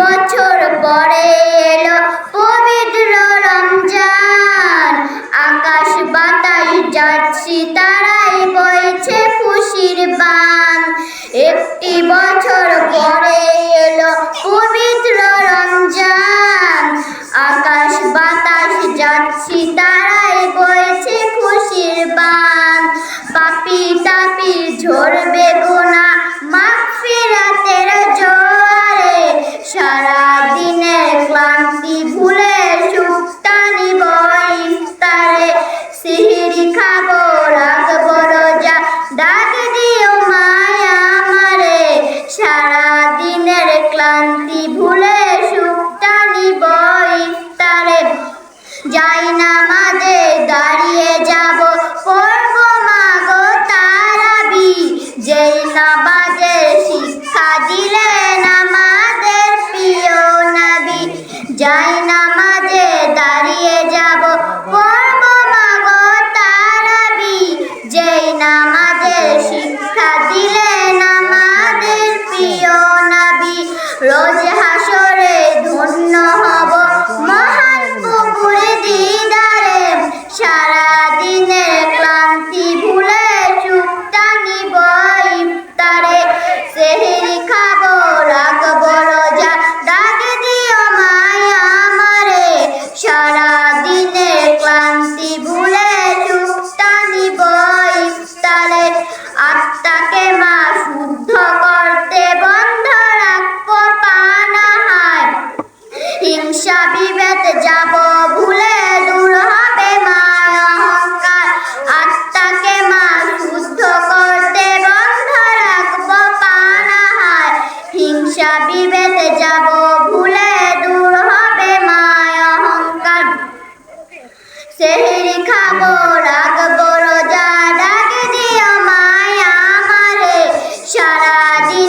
বছর পরে এলো পবিত্র রমজান। আকাশ বাতাস যাচ্ছি তারাই বইছে খুশির বান। একটি বছর তারাই বইছে খুশির বান। পাপি তাপি ঝরবে গোনা মাগফিরাতের জোয়ারে সারা দিনের ক্লান্তি ভুলে সুখটা নিব ইফতারে। সিহিরি খাব, রাখব রোজা ডাক দিও মায়া আমারে। সারা দিনের ক্লান্তি ভুলে যাই না মাঝে দাঁড়িয়ে যাব, পড়ব মাগো তারাবি। যেই না বাজে শিক্ষা দিলেন আমাদের প্রিয় নবী, যাই না মাঝে দাঁড়িয়ে যাব, পড়ব মাগো তারাবি। যেই না মাঝে শিক্ষা দিলেন আমাদের প্রিয় নবী, রোজ সেহেরি খাব রাখব রোজা ডাক দিও মায় আমারে। সারাদিন